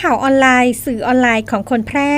ข่าวออนไลน์ สื่อออนไลน์ของคนแพร่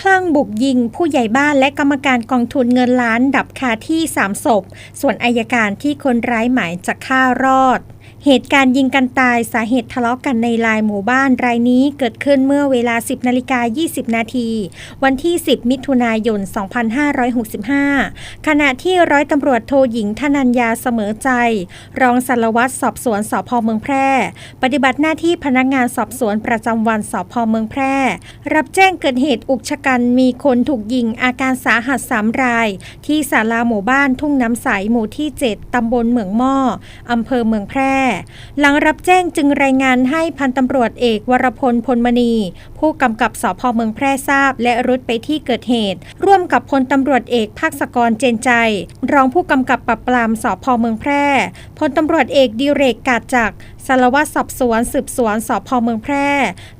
คลั่งบุกยิง ผู้ใหญ่บ้านและกรรมการกองทุนเงินล้านดับคาที่ 3 ศพ ส่วนอายการที่คนร้ายหมายจะฆ่ารอด เหตุการณ์ยิงกันตายสาเหตุทะเลาะกันในลายหมู่บ้านรายนี้เกิดขึ้นเมื่อเวลา 10นาฬิกา20 นาที วันที่ 10 มิถุนายน 2565 ขณะที่ร้อยตำรวจโทหญิงธนัญญาเสมอใจ รองสารวัตรสอบสวนสพเมืองแพร่ ปฏิบัติหน้าที่พนักงานสอบสวนประจำวันสพเมืองแพร่ รับแจ้งเกิดเหตุอุกชะกันมีคนถูกยิงอาการสาหัสสามราย ที่ศาลาหมู่บ้านทุ่งน้ำใสหมู่ที่ 7ตำบลเหมืองหม้ออำเภอเมืองแพร่หลังรับแจ้งจึงรายงานให้พันตำรวจเอกวรพลพลมณี ผู้กำกับสพเมืองแพร่ทราบ และรุดไปที่เกิดเหตุ ร่วมกับพลตำรวจเอกภาคสกรเจนใจ รองผู้กำกับปราบปรามสพเมืองแพร่พลตำรวจเอกดิเรกกาจักสารวัตรสอบสวนสืบสวนสพเมืองแพร่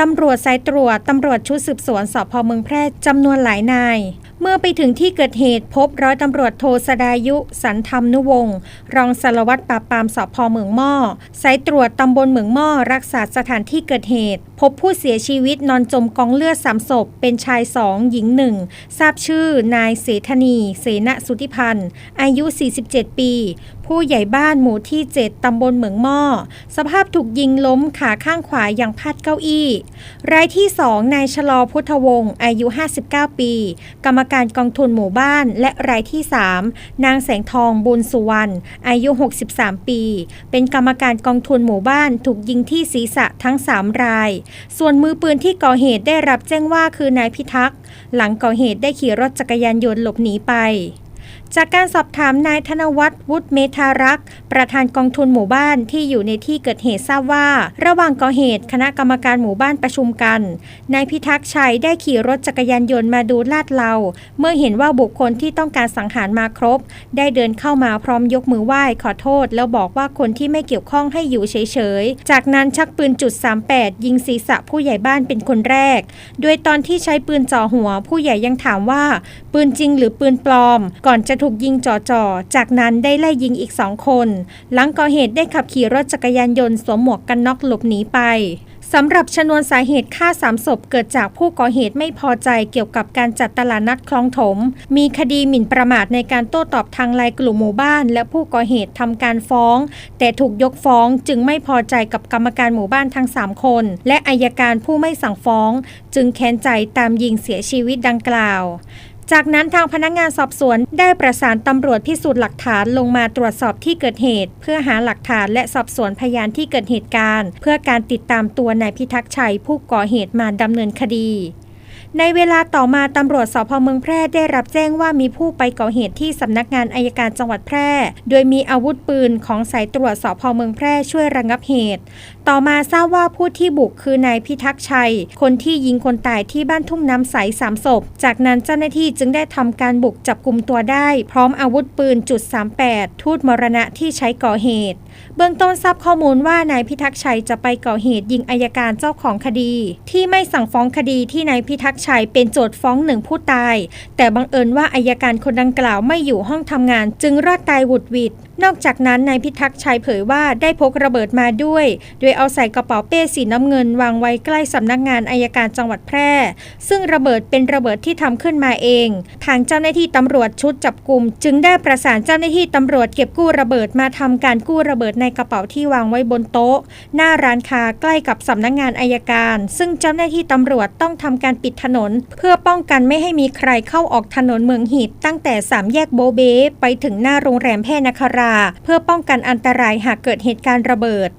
ตำรวจสายตรวจตำรวจชุดสืบสวนสพเมืองแพร่จำนวนหลายนาย เมื่อไปถึงที่เกิดเหตุพบร้อยตำรวจโทสดายุสันธรรมนุวงศ์รองสารวัตรปราบปรามสพเมืองหม้อสายตรวจตำบลเมืองหม้อรักษาสถานที่เกิดเหตุ พบผู้เสียชีวิตนอนจมกองเลือดสามศพ เป็นชายสองหญิงหนึ่งทราบชื่อนายเสธนี เสนสุธิพันธ์อายุ 47 ปี ผู้ใหญ่บ้านหมู่ที่ 7 ตำบลเหมืองหม้อ สภาพถูกยิงล้มขาข้างขวาอย่างพาดเก้าอี้ รายที่ 2 นายชะลอพุทธวงศ์อายุ 59 ปี กรรมการกองทุนหมู่บ้าน และรายที่ 3 นางแสงทองบุญสุวรรณอายุ 63 ปี เป็นกรรมการกองทุนหมู่บ้านถูกยิงที่ศีรษะทั้ง 3 ราย ส่วนมือปืนที่ก่อเหตุได้รับแจ้งว่าคือนายพิทักษ์ หลังก่อเหตุได้ขี่รถจักรยานยนต์หลบหนีไป จากการสอบถามนายธนวัฒน์วุฒิเมธารักษ์ ประธานกองทุนหมู่บ้านที่อยู่ในที่เกิดเหตุทราบว่า ระหว่างก่อเหตุคณะกรรมการหมู่บ้านประชุมกันนายพิทักษ์ชัยได้ขี่รถจักรยานยนต์มาดูลาดเลาเมื่อเห็นว่าบุคคลที่ต้องการสังหารมาครบ ได้เดินเข้ามาพร้อมยกมือไหว้ขอโทษ แล้วบอกว่าคนที่ไม่เกี่ยวข้องให้อยู่เฉยๆ จากนั้นชักปืนจุด38ยิงศีรษะผู้ใหญ่บ้านเป็นคนแรก โดยตอนที่ใช้ปืนจ่อหัว ผู้ใหญ่ยังถามว่า ปืนจริงหรือปืนปลอม ก่อนจะถูกยิงจ่อๆ จากนั้นได้ไล่ยิงอีกสองคน หลังก่อเหตุได้ขับขี่รถจักรยานยนต์สวมหมวกกันน็อกหลบหนีไปสำหรับชนวนสาเหตุฆ่าสามศพเกิดจากผู้ก่อเหตุไม่พอใจเกี่ยวกับการจัดตลาดนัดคลองถม มีคดีหมิ่นประมาทในการโต้ตอบทางไลน์กลุ่มหมู่บ้าน และผู้ก่อเหตุทำการฟ้อง แต่ถูกยกฟ้องจึงไม่พอใจกับกรรมการหมู่บ้านทั้ง 3 คน และอายการผู้ไม่สั่งฟ้อง จึงแค้นใจตามยิงเสียชีวิตดังกล่าว จากนั้นทางพนักงานสอบสวนได้ประสานตำรวจพิสูจน์หลักฐานลงมาตรวจสอบที่เกิดเหตุ เพื่อหาหลักฐานและสอบสวนพยานที่เกิดเหตุการณ์ เพื่อการติดตามตัวนายพิทักษ์ชัยผู้ก่อเหตุมาดำเนินคดี ในเวลาต่อมาตำรวจสพเมืองแพร่ได้รับแจ้งว่ามีผู้ไปก่อเหตุที่สำนักงานอายการจังหวัดแพร่ โดยมีอาวุธปืนของสายตรวจสพเมืองแพร่ช่วยระงับเหตุ ต่อมาทราบว่าผู้ที่บุกคือนายพิทักษ์ชัย คนที่ยิงคนตายที่บ้านทุ่งน้ำใสสามศพ จากนั้นเจ้าหน้าที่จึงได้ทำการบุกจับกลุ่มตัวได้ พร้อมอาวุธปืนจุด38ทูตมรณะที่ใช้ก่อเหตุ เบื้องต้นทราบข้อมูลว่านายพิทักษ์ชัยจะไปก่อเหตุยิงอายการเจ้าของคดี ที่ไม่สั่งฟ้องคดีที่นายพิทักษ์ชัยเป็นโจทย์ฟ้องหนึ่งผู้ตาย แต่บังเอิญว่าอายการคนดังกล่าวไม่อยู่ห้องทำงานจึงรอดตายหวุดหวิดนอกจากนั้นนายพิทักษ์ชัยเผยว่าได้พกระเบิดมาด้วย โดยเอาใส่กระเป๋าเป้สีน้ำเงินวางไว้ใกล้สำนักงานอายการจังหวัดแพร่ ซึ่งระเบิดเป็นระเบิดที่ทำขึ้นมาเอง ทางเจ้าหน้าที่ตำรวจชุดจับกลุ่ม จึงได้ประสานเจ้าหน้าที่ตำรวจเก็บกู้ระเบิดมาทำการกู้ระเบิดในกระเป๋าที่วางไว้บนโต๊ะ หน้าร้านค้าใกล้กับสำนักงานอายการ ซึ่งเจ้าหน้าที่ตำรวจต้องทำการปิดถนน เพื่อป้องกันไม่ให้มีใครเข้าออกถนนเมืองหิดตั้งแต่สามแยกโบเบไปถึงหน้าโรงแรมแพร่นคราเพื่อป้องกันอันตรายหากเกิดเหตุการณ์ระเบิด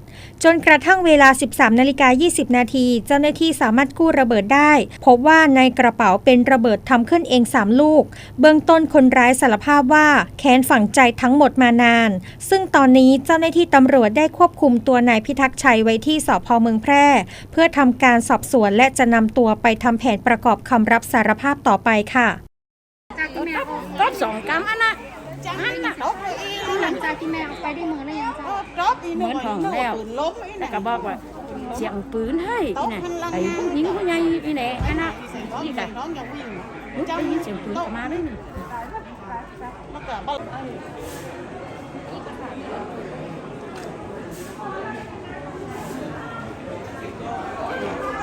จนกระทั่งเวลา 13นาฬิกา20 นาที เจ้าหน้าที่สามารถกู้ระเบิดได้ พบว่าในกระเป๋าเป็นระเบิดทำขึ้นเอง 3 ลูก เบื้องต้นคนร้ายสารภาพว่าแค้นฝังใจทั้งหมดมานาน ซึ่งตอนนี้เจ้าหน้าที่ตำรวจได้ควบคุมตัวนายพิทักษ์ชัยไว้ที่สพเมืองแพร่ เพื่อทำการสอบสวนและจะนำตัวไปทำแผนประกอบคำรับสารภาพต่อไปค่ะจาก ไปได้มือแล้วยังจ้าเหมือนของแล้วแล้วก็บอกว่าเสียงปืนให้อีน่ะไอ้ผู้หญิงผู้ใหญ่อีแหน่อันน่ะนี่ก็ลุกได้ยินเสียงปืนออกมาเลยนี่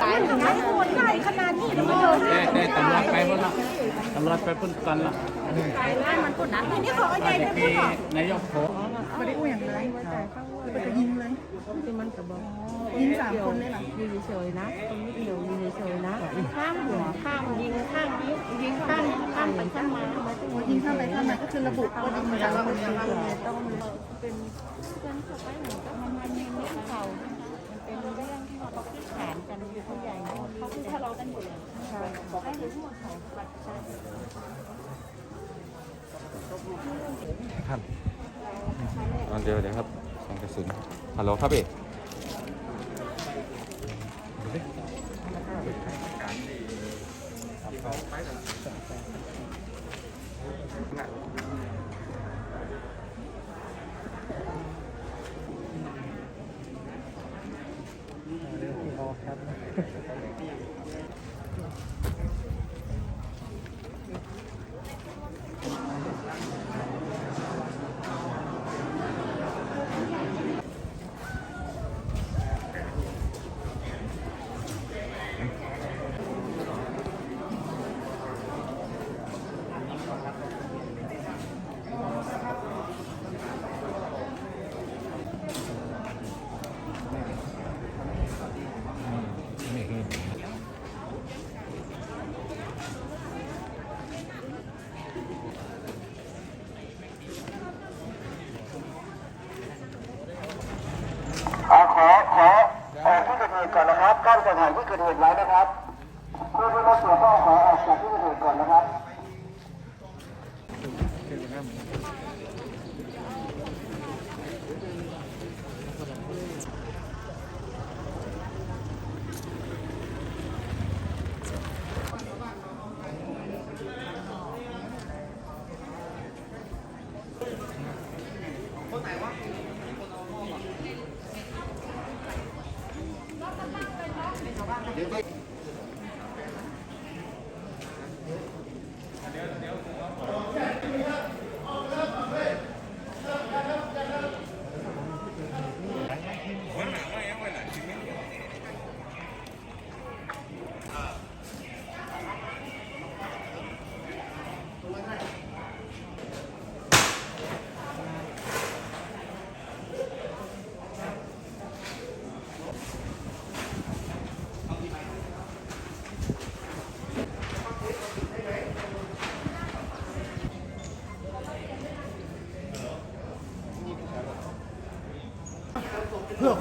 ตายแล้วนะหมดละตำรวจไปพุ่นกันละ ร้านมันคนนั้นนี่ของไอ้ใหญ่เป็นผู้หรอนายกโผไม่ได้อู้อย่างไรแต่เขาไปจะยิงเลยที่มันก็บอกยิงสามคนเลยหรอยู่เฉยนะตรงนี้เดียวยู่เฉยนะ ข้ามหัวข้ามยิงข้ามยิงยิงข้ามข้ามไปข้ามมาทำไมต้องยิงข้ามไปข้ามมาก็คือระบุว่ายิงจากคนเดียวต้องเป็นเพื่อนเขาไปเหมือนกับมันมันมีเรื่องเก่ามันเป็นเรื่องที่เราต้องพื้นฐานกันอยู่ผู้ใหญ่เขาคือทะเลาะกันอยู่ใช่บอกให้รู้หมดของบัตรใช่ท่าน อันเดียวเดี๋ยวครับสองกระสุนฮัลโหลครับพี่ขอ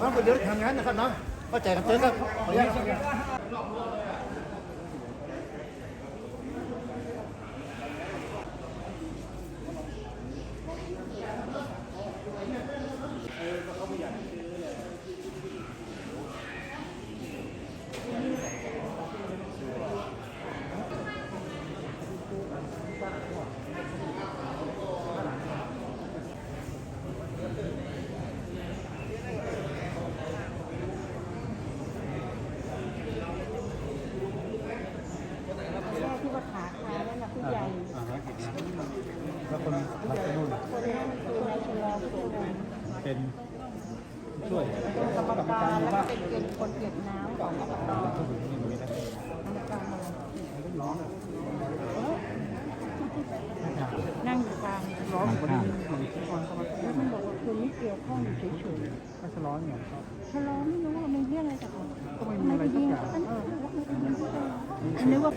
ความประโยชน์ทำงานนะครับเนาะเข้าใจกันเจอครับขออนุญาต ที่ว่าขาขานั่นแหละผู้ใหญ่ แล้ว คนรับไปนู่นคนนั้นคือนายชะลอผู้วงเป็นช่วยเป็นกรรมการแล้วก็เป็นเก็บคนเก็บน้ำของอบตกรรมการอะไรนั่งอยู่กลางร้องคนนี้แล้วมันบอกว่าคุณไม่เกี่ยวข้องเฉยๆก็ชะลอเนี่ยชะลอไม่รู้ว่ามันเรื่องอะไรจากเขาก็ไม่มีอะไรสักอย่างอันนี้ว่า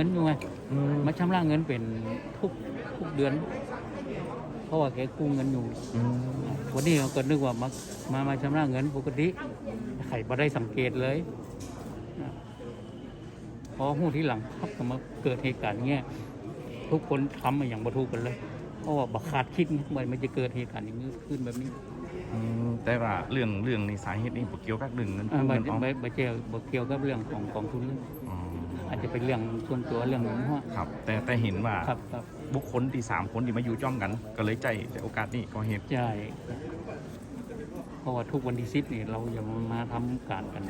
งินอยู่ไงมาชำระเงินเป็นทุกทุกเดือน เพราะว่าแกกู้เงินอยู่วันนี้เราก็นึกว่ามามามาชำระเงินปกติไข่บ่ได้สังเกตเลยนะพอหูที่หลังครับก็มาเกิดเหตุการณ์เงี้ยทุกคนทำมาอย่างบ่ถูกกันเลย เพราะว่าบักขาดคิดไงว่ามันจะเกิดเหตุการณ์อย่างนี้ขึ้นแบบนี้อืมแต่ว่าเรื่องเรื่องในสาเหตุนี้บ่เกี่ยวกับเรื่องเงินอ่ากู้บ่เงินออมบ่บ่เกี่ยวบ่เกี่ยวกับเรื่องของกองทุนเลย อ๋ออาจจะเป็นเรื่องส่วนตัวเรื่องหนึ่งเพราะว่าครับ แต่แต่เห็นว่าครับครับบุคคลที่สามคนที่มาอยู่จ้อมกัน ก็เลยใจโอกาสนี้ก่อเหตุใช่เพราะว่าทุกวันที่สิบนี่เราอย่ามาทำการกัน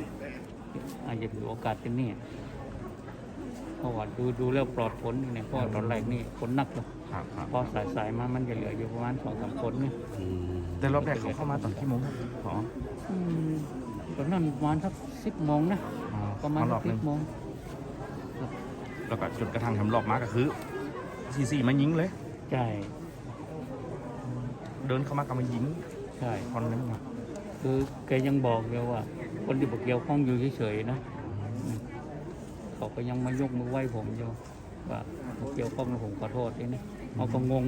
อาจจะถือโอกาสเป็นนี่เพราะว่าดูดูแล้วปลอดผลเนี่ยเพราะว่าตอนแรกนี่คนนักเลยครับครับพอสายสายๆมามันจะเหลืออยู่ประมาณสองสามคนเนี่ยแต่รอบแรกเขาเข้ามาตอนกี่โมงครับพออืมตอนนั้นประมาณสักสิบโมงนะอ๋อประมาณรอบสิหนึบงโมง แล้วก็จนกระทั่งทำรอบมาก็คือซีซีมายิงเลย ใช่ เดินเข้ามาก็มายิงใช่คนนึงครับคือแกยังบอกเลยว่า คนที่บอกเกี่ยวข้องอยู่เฉยๆนะอืมเขาก็ยังมายกมือไหว้ผมอยู่ว่าเกี่ยวข้องนะผมขอโทษด้วยนะเขาก็งง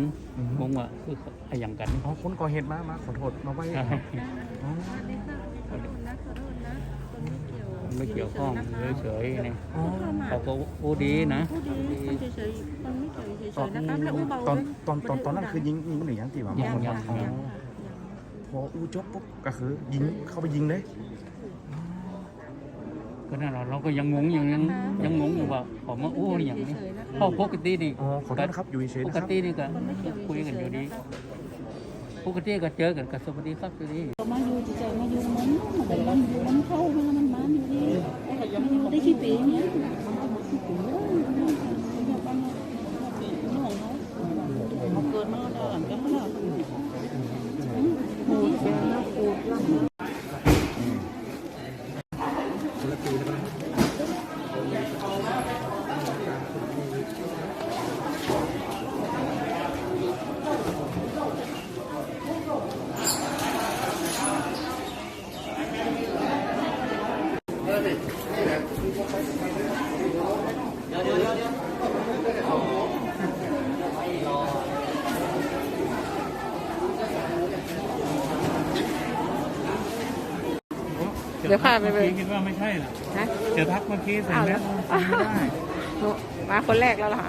งงว่าคืออะไรอย่างกัน อ๋อคนก่อเหตุมา มาขอโทษมาไว้ใช่อ๋อ ไม่เกี่ยวข้องเฉยๆเนี่ยอ๋อเขาก็พูดดีนะเฉยๆมันไม่เฉยเฉตอนยๆนะครับแล้วอู้เบาตอนเลยตอนตอนตอนนั้นคือยิงยิงหรือยังตีว่ายังคนยังอ๋อยังพออู้จบปุ๊บก็คือยิงเข้าไปยิงเลยก็นั่นแหละเราก็ยังงงอยู่ยังยังงงอยู่ว่าเขามาอู้อย่างนี้เพราะปกติดีอ๋อขอโทษนะครับอยู่เฉยๆปนะกครับตินี่ก็คุยกันอยู่ดีปกติก็เจอกันกับสวัสดีครับสวัสดีมาอยู่เฉยๆมาอยู่มันมันมันอยู่มันเข้ามันมันมาอยู่ดี ได้ขี้ปีเนี้ยเขาเกิดมาแล้วหลังจากนั้น เดี๋ยวพาไปเลยคิดว่าไม่ใช่หรอฮะ เจอทักเมื่อกี้เสร็จแล้วไม่ได้มาคนแรกแล้วล่ะ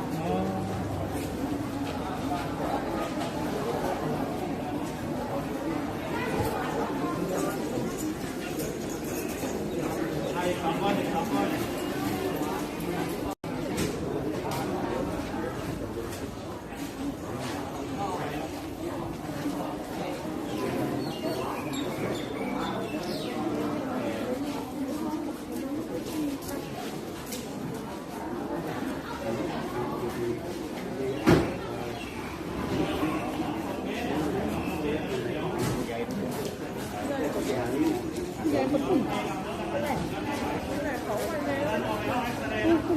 ให้วัน ที่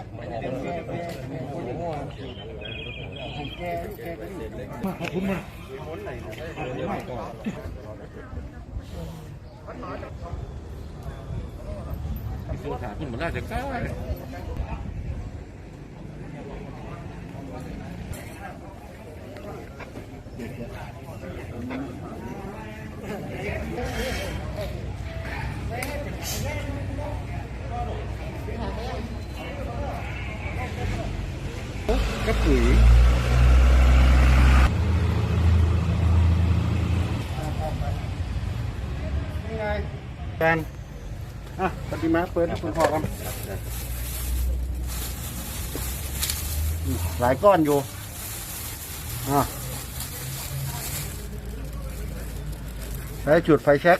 ล้ากับปุ๋ยนี่ แฟนอะปฏิมาเปิดให้คุณพ่อครับหลายก้อนอยู่อะใช้จุดไฟแช็ก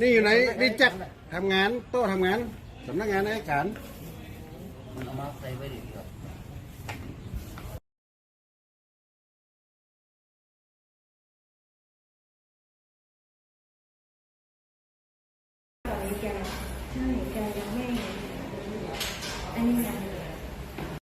นี่อยู่ไหนนี่จักทำงานโต๊ะทำงานสำนักงานนายการ มันเอามาใส่ไว้ดิ